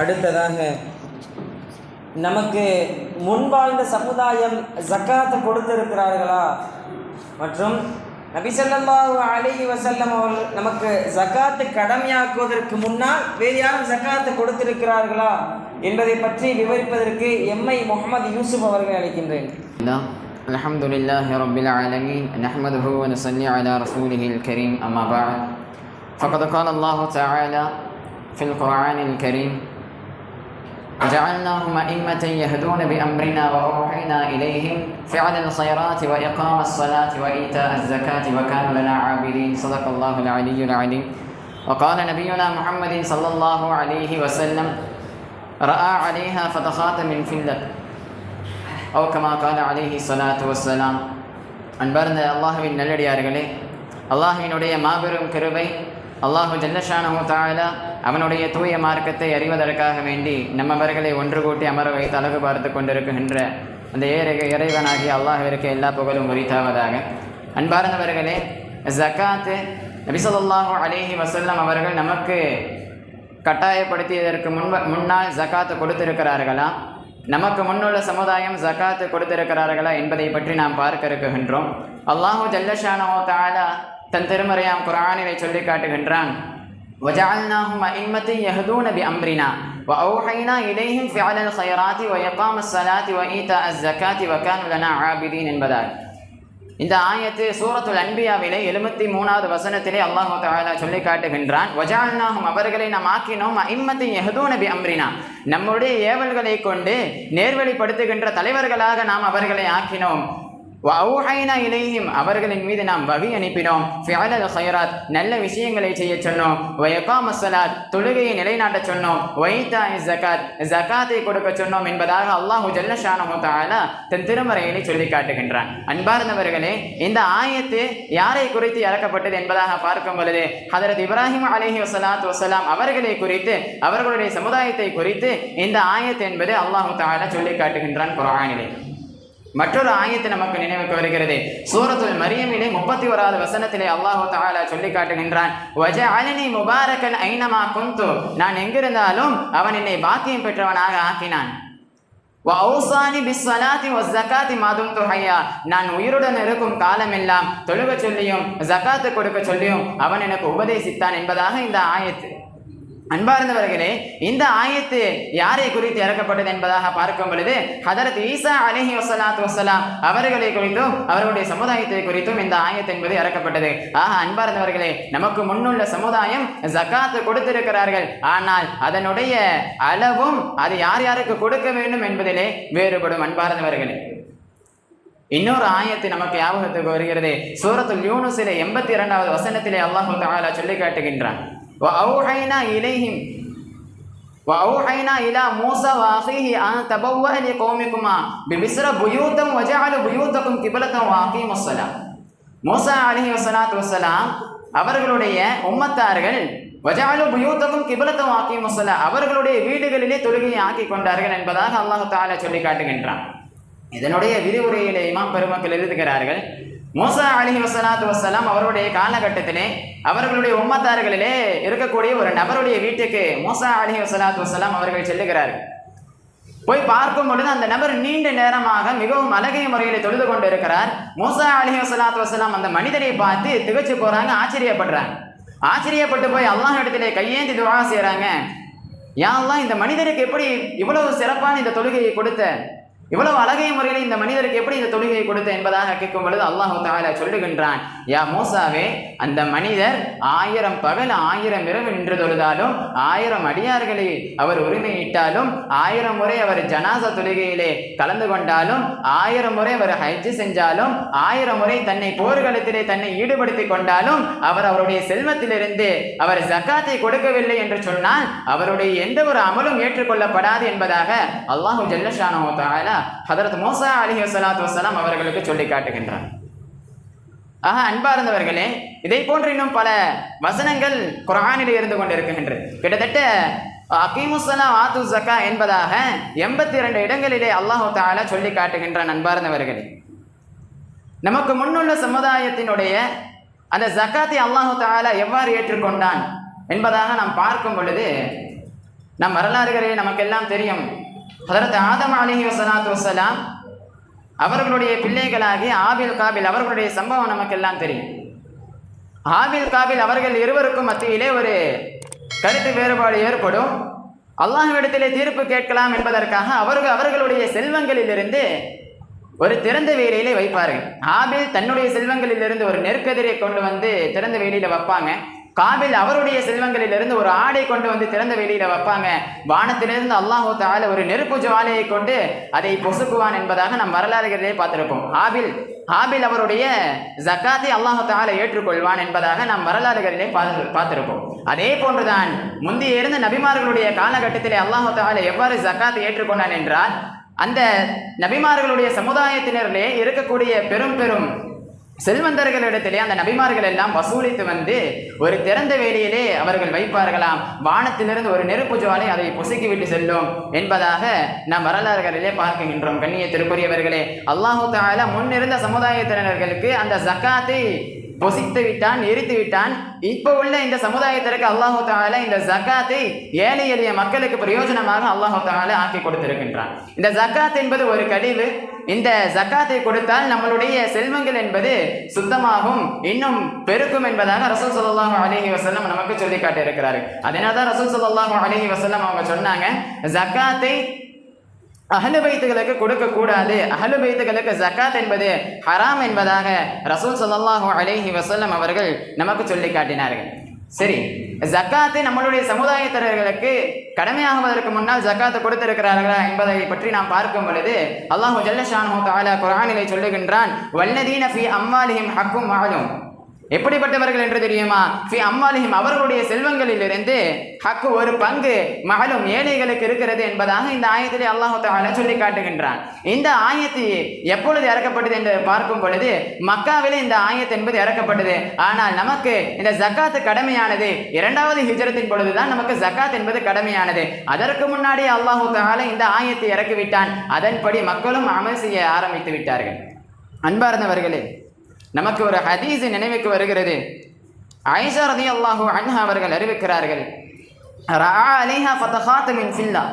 அடுத்ததாக நமக்கு முன்வாழ்ந்த சமுதாயம் ஜக்காத்து கொடுத்திருக்கிறார்களா மற்றும் நபிசல்லாஹு அலைஹி வஸல்லம் அவர்கள் நமக்கு ஜக்காத்து கடமையாக்குவதற்கு முன்னால் வேறு யாரும் ஜக்காத்து கொடுத்திருக்கிறார்களா என்பதை பற்றி விவரிப்பதற்கு எம்ஐ முகமது யூசுப் அவர்களை அழைக்கின்றேன் الله الحمد لله رب العالمين نحمده ونصلي على رسوله الكريم أما بعد فقد قال الله تعالى في القرآن الكريم وجعلناهم أئمة يهدون بأمرنا وأوحينا إليهم فعل الخيرات وإقام الصلاة وإيتاء الزكاة وكانوا لنا عابدين صدق الله العلي العليم وقال نبينا محمد صلى الله عليه وسلم رأى عليها فتخات من فلة أو كما قال عليه الصلاة والسلام அன்பார்ந்த அல்லாஹுவின் நல்லடியார்களே அல்லாஹுவினுடைய மாபெரும் கிருபை அல்லாஹு ஜல்லஷானஹு தாலா அவனுடைய தூய மார்க்கத்தை அறிவதற்காக வேண்டி நம்மவர்களை ஒன்று கூட்டி அமர வைத்து அழகு பார்த்து கொண்டிருக்கின்ற அந்த ஏற இறைவனாகிய அல்லாஹிற்கு எல்லா புகழும் உரித்தாவதாக. அன்பார்ந்தவர்களே ஜக்காத்து நபிசல்லாஹு அலேஹி வசல்லம் அவர்கள் நமக்கு கட்டாயப்படுத்தியதற்கு முன்ப முன்னால் ஜக்காத்து கொடுத்திருக்கிறார்களா? நமக்கு முன்னுள்ள சமுதாயம் ஜக்காத்து கொடுத்திருக்கிறார்களா என்பதை பற்றி நாம் பார்க்க இருக்குகின்றோம் அல்லாஹு ஜல்லஷானோ தாலா தன் திருமறையாம் குரானிலை சொல்லி காட்டுகின்றான் وجعلناهم أئمة يهدون بأمرنا وأوحينا إليهم فعل الخيرات وإقام الصلاة وإيتاء الزكاة وكانوا لنا عابدين என்பதால் இந்த ஆயத்து சூரத்துல் அன்பியாவிலே எழுபத்தி மூணாவது வசனத்திலே அல்லாஹு தாலா சொல்லி காட்டுகின்றான் வஜால்நாகும் அவர்களை நாம் ஆக்கினோம் இம்மத்தை எஹதூ நபி அம்ரினா நம்முடைய ஏவல்களை கொண்டு நேர்வழிப்படுத்துகின்ற தலைவர்களாக நாம் அவர்களை ஆக்கினோம் வௌஹைனா அவர்களின் மீது நாம் வகி அனுப்பினோம். ஃபிஅலல் ஹைராத் நல்ல விஷயங்களை செய்ய சொன்னோம். வயப்பா மசலாத் தொழுகையை நிலைநாட்ட சொன்னோம். வைத்தா ஜகாத் ஜகாத்தை கொடுக்க சொன்னோம் என்பதாக அல்லாஹு ஜல்லஷானஹு தஆலா தன் திருமறையினை சொல்லி காட்டுகின்றான். அன்பார்ந்தவர்களே இந்த ஆயத்து யாரை குறித்து இறக்கப்பட்டது என்பதாக பார்க்கும் பொழுது ஹதரத் இப்ராஹிம் அலஹி வசலாத் வசலாம் அவர்களை குறித்து அவர்களுடைய சமுதாயத்தை குறித்து இந்த ஆயத்து என்பது அல்லாஹு தாலா சொல்லி காட்டுகின்றான் குரானிலே மற்றொரு ஆயத்தை நமக்கு நினைவுக்கு வருகிறது. சூரத்துல் மரியமிலே முப்பத்தி ஓராவது வசனத்திலே அல்லாஹு தாலா சொல்லி காட்டுகின்றான். வஜஅலனி முபாரக்கன் ஐனமா குந்து நான் எங்கிருந்தாலும் அவன் என்னை பாக்கியம் பெற்றவனாக ஆக்கினான். வௌசானி நான் உயிருடன் இருக்கும் காலமெல்லாம் தொழுக சொல்லியும் ஜக்காத்து கொடுக்க சொல்லியும் அவன் எனக்கு உபதேசித்தான் என்பதாக இந்த ஆயத்து. அன்பார்ந்தவர்களே இந்த ஆயத்து யாரை குறித்து இறக்கப்பட்டது என்பதாக பார்க்கும் பொழுது ஹதரத் ஈசா அலஹி வசலாத் வசலாம் அவர்களை குறித்தும் அவர்களுடைய சமுதாயத்தை குறித்தும் இந்த ஆயத்து என்பது இறக்கப்பட்டது. ஆக அன்பார்ந்தவர்களே நமக்கு முன்னுள்ள சமுதாயம் ஜக்காத்து கொடுத்திருக்கிறார்கள். ஆனால் அதனுடைய அளவும் அது யார் யாருக்கு கொடுக்க வேண்டும் என்பதிலே வேறுபடும் அன்பார்ந்தவர்களே. இன்னொரு ஆயத்து நமக்கு ஞாபகத்துக்கு வருகிறது. சூரத்துல் யூனுஸிலே எண்பத்தி இரண்டாவது வசனத்திலே அல்லாஹு தஆலா சொல்லி காட்டுகின்றான். وأوحينا إليهم وأوحينا إلى موسى وأخيه أن تبوأ لقومكما بمصر بيوتا وجعلوا بيوتكم قبلة وأقيموا الصلاة மூசா அலிஹி வசலாத்து வசலாம் அவர்களுடைய உம்மத்தார்கள் வஜாலு புயூத்தக்கும் கிபலத்தம் ஆக்கி முசலா அவர்களுடைய வீடுகளிலே தொழுகையை ஆக்கி கொண்டார்கள் என்பதாக அல்லாஹு தாலா சொல்லி காட்டுகின்றான் இதனுடைய விரிவுரையிலே இமாம் பெருமக்கள் எழுதுகிறார்கள் மோசா அலி வசலாத்து வசலாம் அவருடைய காலகட்டத்திலே அவர்களுடைய உம்மத்தார்களிலே இருக்கக்கூடிய ஒரு நபருடைய வீட்டுக்கு மோசா அலி வசலாத்து வசலாம் அவர்கள் செல்லுகிறார்கள். போய் பார்க்கும் பொழுது அந்த நபர் நீண்ட நேரமாக மிகவும் அழகிய முறையில் தொழுது கொண்டு இருக்கிறார் மோசா அலி வசலாத்து வசலாம் அந்த மனிதரை பார்த்து திகச்சு போறாங்க ஆச்சரியப்படுறாங்க. ஆச்சரியப்பட்டு போய் அல்லாஹ் இடத்திலே கையேந்தி துவா செய்கிறாங்க யாரெல்லாம் இந்த மனிதருக்கு எப்படி இவ்வளவு சிறப்பான இந்த தொழுகையை கொடுத்த? இவ்வளவு அழகிய முறையில் இந்த மனிதருக்கு எப்படி இந்த தொழுகையை கொடுத்த என்பதாக கேட்கும் பொழுது அல்லாஹு தாலா சொல்லுகின்றான். யா மோசாவே அந்த மனிதர் ஆயிரம் பகல் ஆயிரம் இரவு நின்று தொழுதாலும் ஆயிரம் அடியார்களை அவர் உரிமையிட்டாலும் ஆயிரம் முறை அவர் ஜனாசா தொழுகையிலே கலந்து கொண்டாலும் ஆயிரம் முறை அவர் ஹஜ்ஜு செஞ்சாலும் ஆயிரம் முறை தன்னை போர்க்களத்திலே தன்னை ஈடுபடுத்தி கொண்டாலும் அவர் அவருடைய செல்வத்திலிருந்து அவர் ஜக்காத்தை கொடுக்கவில்லை என்று சொன்னால் அவருடைய எந்த ஒரு அமலும் ஏற்றுக்கொள்ளப்படாது என்பதாக அல்லாஹு ஜல்லஷானோ தாலா ஹதரத் மோசா அலி வசலாத் வசலாம் அவர்களுக்கு சொல்லி காட்டுகின்றார் ஆக அன்பார்ந்தவர்களே இதை போன்று இன்னும் பல வசனங்கள் குரானில் இருந்து கொண்டிருக்கின்றது. கிட்டத்தட்ட அகீமுசலா ஆத்து ஜக்கா என்பதாக எண்பத்தி இரண்டு இடங்களிலே அல்லாஹு தாலா சொல்லி காட்டுகின்றான் அன்பார்ந்தவர்களே. நமக்கு முன்னுள்ள சமுதாயத்தினுடைய அந்த ஜக்காத்தை அல்லாஹு தாலா எவ்வாறு ஏற்றுக்கொண்டான் என்பதாக நாம் பார்க்கும் பொழுது நம் வரலாறுகளே நமக்கெல்லாம் தெரியும். அதற்கு ஆதம் அலிஹி வசலாத்து வசலாம் அவர்களுடைய பிள்ளைகளாகி ஆபில் காபில் அவர்களுடைய சம்பவம் நமக்கெல்லாம் தெரியும். ஆபில் காபில் அவர்கள் இருவருக்கும் மத்தியிலே ஒரு கருத்து வேறுபாடு ஏற்படும். அல்லாஹ்விடத்திலே தீர்ப்பு கேட்கலாம் என்பதற்காக அவர்கள் அவர்களுடைய செல்வங்களிலிருந்து ஒரு திறந்த வேலையிலே வைப்பார்கள். ஆபில் தன்னுடைய செல்வங்களிலிருந்து ஒரு நெற்கதிரை கொண்டு வந்து திறந்த வேலையில் வைப்பாங்க. காபில் அவருடைய செல்வங்களிலிருந்து ஒரு ஆடை கொண்டு வந்து திறந்த வெளியில வைப்பாங்க. வானத்திலிருந்து அல்லாஹு தால ஒரு நெருப்பு ஜுவாலையை கொண்டு அதை பொசுக்குவான் என்பதாக நம் வரலாறுகளிலே பார்த்திருப்போம். ஆபில் ஆபில் அவருடைய ஜக்காத்தை அல்லாஹு தால ஏற்றுக்கொள்வான் என்பதாக நாம் வரலாறுகளிலே பார்த்து பார்த்திருப்போம். அதே போன்றுதான் முந்தைய இருந்த நபிமார்களுடைய காலகட்டத்திலே அல்லாஹு தால எவ்வாறு ஜக்காத்தை ஏற்றுக்கொண்டான் என்றால் அந்த நபிமார்களுடைய சமுதாயத்தினரிலே இருக்கக்கூடிய பெரும் பெரும் செல்வந்தர்களிடத்திலே அந்த நபிமார்கள் எல்லாம் வசூலித்து வந்து ஒரு திறந்த வேலையிலே அவர்கள் வைப்பார்களாம். வானத்திலிருந்து ஒரு நெருப்பு ஜுவாலை அதை பொசுக்கி விட்டு செல்லும் என்பதாக நாம் வரலாறுகளிலே பார்க்கின்றோம். கண்ணியத்திற்குரியவர்களே அல்லாஹு தாலா முன்னிருந்த சமுதாயத்தினர்களுக்கு அந்த ஜக்காத்தை பொசித்து விட்டான் எரித்து விட்டான். இப்போ உள்ள இந்த சமுதாயத்திற்கு அல்லாஹு தால இந்த ஜக்காத்தை ஏழை எளிய மக்களுக்கு பிரயோஜனமாக அல்லாஹு தால ஆக்கி கொடுத்திருக்கின்றான். இந்த ஜக்காத் என்பது ஒரு கழிவு. இந்த ஜக்காத்தை கொடுத்தால் நம்மளுடைய செல்வங்கள் என்பது சுத்தமாகும் இன்னும் பெருக்கும் என்பதாக ரசூல் ஸல்லல்லாஹு அலஹி வசல்லம் நமக்கு சொல்லி காட்டியிருக்கிறாரு அதனால தான் ரசூல் ஸல்லல்லாஹு அலஹி வசல்லம் அவங்க சொன்னாங்க ஜக்காத்தை அகலு பைத்துகளுக்கு கொடுக்கக்கூடாது. அகலு பைத்துகளுக்கு ஜக்காத் என்பது ஹராம் என்பதாக ரசூல் சல்லாஹூ அலேஹி வசல்லம் அவர்கள் நமக்கு சொல்லி காட்டினார்கள். சரி ஜக்காத்தை நம்மளுடைய சமுதாயத்தினர்களுக்கு கடமையாகுவதற்கு முன்னால் ஜக்காத்து கொடுத்திருக்கிறார்களா என்பதை பற்றி நாம் பார்க்கும் பொழுது அல்லாஹு ஜல்லஷானு தாலா குரானிலே சொல்லுகின்றான் வல்லதீன ஃபி அம்மாலிஹிம் ஹக்கும் மாலும் எப்படிப்பட்டவர்கள் என்று தெரியுமா? ஃபி அம்மாலிஹிம் அவர்களுடைய செல்வங்களிலிருந்து ஹக்கு ஒரு பங்கு மகளும் ஏழைகளுக்கு இருக்கிறது என்பதாக இந்த ஆயத்திலே அல்லாஹு தாலா சொல்லி காட்டுகின்றான். இந்த ஆயத்து எப்பொழுது இறக்கப்பட்டது என்று பார்க்கும் பொழுது மக்காவிலே இந்த ஆயத்து என்பது இறக்கப்பட்டது. ஆனால் நமக்கு இந்த ஜக்காத்து கடமையானது இரண்டாவது ஹிஜரத்தின் பொழுதுதான் நமக்கு ஜக்காத் என்பது கடமையானது. அதற்கு முன்னாடி அல்லாஹு தாலா இந்த ஆயத்தை இறக்கிவிட்டான். அதன்படி மக்களும் அமல் செய்ய ஆரம்பித்து விட்டார்கள். அன்பார்ந்தவர்களே நமக்கு ஒரு ஹதீஸ் நினைவுக்கு வருகிறது. ஐஷா ரதி அல்லாஹு அன்ஹா அவர்கள் அறிவிக்கிறார்கள். ரா அலைஹா ஃபதகாத் மின் ஃபில்லா.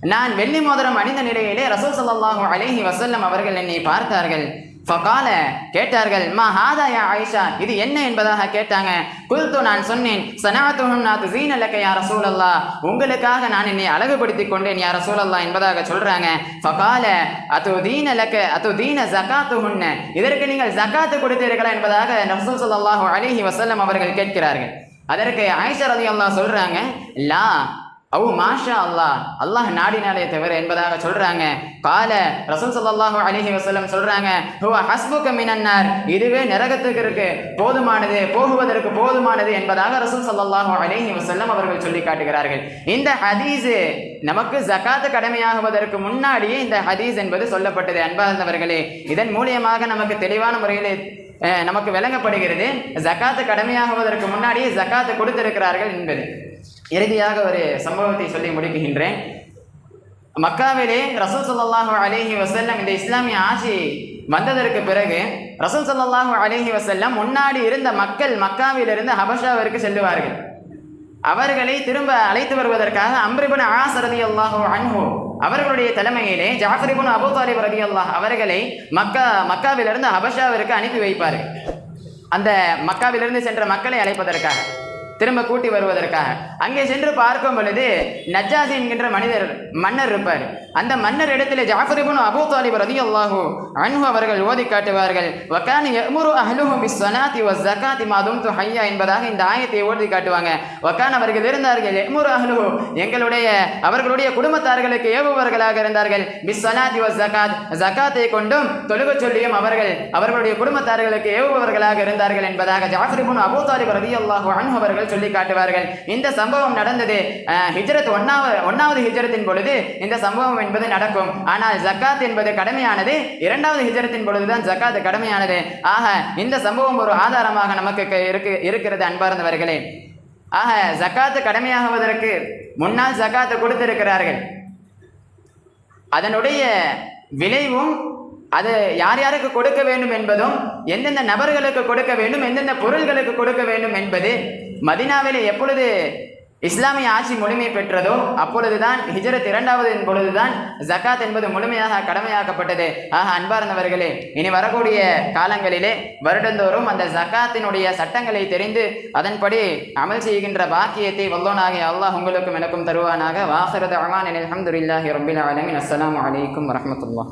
நான் வெள்ளி மோதிரம் அணிந்த நிலையிலே ரசூல் சல்லாஹூ அலைஹி வசல்லம் அவர்கள் என்னை பார்த்தார்கள். ஃபகால கேட்டார்கள் மா ஹாதாயா ஆயிஷா இது என்ன என்பதாக கேட்டாங்க. குல்து நான் சொன்னேன் சனாத்துஹும் நாத்து ஜீனலக்க யார சூழல்லா உங்களுக்காக நான் என்னை அழகுபடுத்திக் கொண்டேன் யார சூழல்லா என்பதாக சொல்றாங்க. ஃபகால அத்து தீனலக்க அத்து தீன ஜகாத்துஹுன்ன இதற்கு நீங்கள் ஜகாத்து கொடுத்தீர்களா? என்பதாக ரசூல் சல்லாஹூ அலிஹி வசல்லம் அவர்கள் கேட்கிறார்கள். அதற்கு ஆயிஷா ரலியல்லாஹு சொல்றாங்க லா அவு மாஷா அல்லாஹ் அல்லாஹ் நாடினாலே தவிர என்பதாக சொல்றாங்க. கால ரசூல் சல்லாஹு அலிஹி வசல்லம் சொல்றாங்க ஹுவ ஹஸ்புக மினன்னார். இதுவே நரகத்துக்கு இருக்கு போதுமானது போகுவதற்கு போதுமானது என்பதாக ரசூல் சல்லாஹு அலிஹி வசல்லம் அவர்கள் சொல்லி காட்டுகிறார்கள். இந்த ஹதீஸ் நமக்கு ஜகாத்து கடமையாகுவதற்கு முன்னாடியே இந்த ஹதீஸ் என்பது சொல்லப்பட்டது. அன்பார்ந்தவர்களே இதன் மூலியமாக நமக்கு தெளிவான முறையில் நமக்கு விளங்கப்படுகிறது ஜகாத்து கடமையாகுவதற்கு முன்னாடியே ஜகாத்து கொடுத்திருக்கிறார்கள் என்பது. இறுதியாக ஒரு சம்பவத்தை சொல்லி முடிக்கின்றேன். மக்காவிலே ரசூல் சல்லாஹூ அலேஹி வசல்லம் இந்த இஸ்லாமிய ஆட்சி வந்ததற்கு பிறகு ரசூல் சல்லாஹூ அலேஹி வசல்லம் முன்னாடி இருந்த மக்கள் மக்காவிலிருந்து ஹபஷாவிற்கு செல்லுவார்கள். அவர்களை திரும்ப அழைத்து வருவதற்காக அம்ரிபுன் ஆஸ் அல்லாஹோ அன்ஹு அவர்களுடைய தலைமையிலே ஜாஃபரிபுன் அபு தாலிப் ரலியல்லாஹ் அவர்களை மக்கா மக்காவிலிருந்து ஹபஷாவிற்கு அனுப்பி வைப்பார்கள். அந்த மக்காவிலிருந்து சென்ற மக்களை அழைப்பதற்காக. திரும்ப கூட்டி வருவதற்காக. அங்கே சென்று பார்க்கும் பொழுது நஜாசி என்கின்ற மனிதர் மன்னர் இருப்பார். அந்த மன்னர் இடத்திலே ஜாஃபரிபுன் அபூ தாலிப் ரலியல்லாஹு அன்ஹு அவர்கள் ஓதி காட்டுவார்கள். வக்கான எமுரு அஹ்லுஹு பிஸ்ஸலாத்தி வஸ்ஸகாத்தி மாதும் து ஹையா என்பதாக இந்த ஆயத்தை ஓதி காட்டுவாங்க. வக்கான் அவர்கள் இருந்தார்கள் எமுரு அஹ்லுஹு எங்களுடைய அவர்களுடைய குடும்பத்தார்களுக்கு ஏவுபவர்களாக இருந்தார்கள். பிஸ்ஸலாத்தி வஸ்ஸகாத் ஜகாத்தை கொண்டும் தொழுக சொல்லியும் அவர்கள் அவர்களுடைய குடும்பத்தார்களுக்கு ஏவுபவர்களாக இருந்தார்கள் என்பதாக ஜாஃபரிபுன் அபூ தாலிப் ரலியல்லாஹு அன்ஹு அவர்கள் சொல்லி காட்டுவார்கள். இந்த சம்பவம் நடந்தது ஹிஜரத் ஒன்னாவது ஒன்னாவது ஹிஜரத்தின் பொழுது இந்த சம்பவம் என்பது நடக்கும். ஆனால் ஜக்காத் என்பது கடமையானது. இரண்டாவது ஹிஜரத்தின் பொழுதுதான் ஜக்காத் கடமையானது. ஆக இந்த சம்பவம் ஒரு ஆதாரமாக நமக்கு இருக்கு இருக்கிறது அன்பார்ந்தவர்களே. ஆக ஜக்காத்து கடமையாகுவதற்கு முன்னால் ஜக்காத்து கொடுத்திருக்கிறார்கள். அதனுடைய விளைவும் அது யார் யாருக்கு கொடுக்க வேண்டும் என்பதும் எந்தெந்த நபர்களுக்கு கொடுக்க வேண்டும் எந்தெந்த பொருள்களுக்கு கொடுக்க வேண்டும் என்பது மதினாவில் எப்பொழுது இஸ்லாமிய ஆட்சி முழுமை பெற்றதோ அப்பொழுதுதான் ஹிஜரத் இரண்டாவது பொழுதுதான் ஜகாத் என்பது முழுமையாக கடமையாக்கப்பட்டது. ஆக அன்பார்ந்தவர்களே இனி வரக்கூடிய காலங்களிலே வருடந்தோறும் அந்த ஜகாத்தினுடைய சட்டங்களை தெரிந்து அதன்படி அமல் செய்கின்ற பாக்கியத்தை வல்லோனாகிய அல்லாஹ் உங்களுக்கும் எனக்கும் தருவானாக. வாசரத் அமான் அலமதுல்லாஹி ரபின் அலமின் அஸ்லாம் வலைக்கம் வரமத்துல்லா